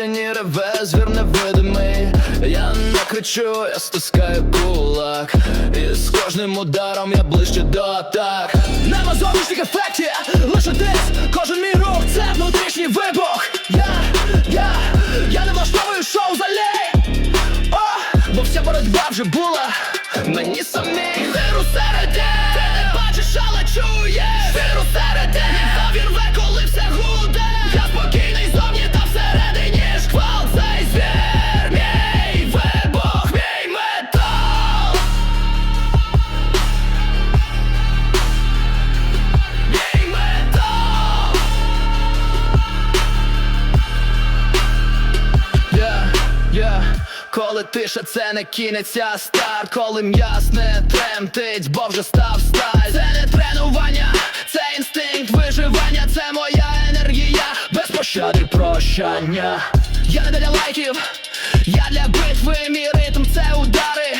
всередині реве звір невидимий. Я не кричу, я стискаю кулак, і з кожним ударом я ближче до атак. Нема зовнішніх ефектів, лише десь кожен мій рух це внутрішній вибух. Я, я, я не влаштовую шоу залей. О, бо вся боротьба вже була Коли тиша, це не кінець, а старт. Коли м'яс не тремтить, бо вже став сталь. Це не тренування, це інстинкт виживання, це моя енергія, без пощади прощання. Я не для лайків, я для битви, мій ритм це удари,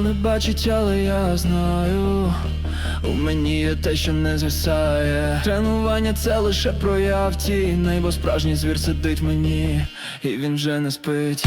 не бачить, але я знаю. У мені є те, що не звисає. Тренування це лише прояв тіней, бо справжній звір сидить мені, і він вже не спить.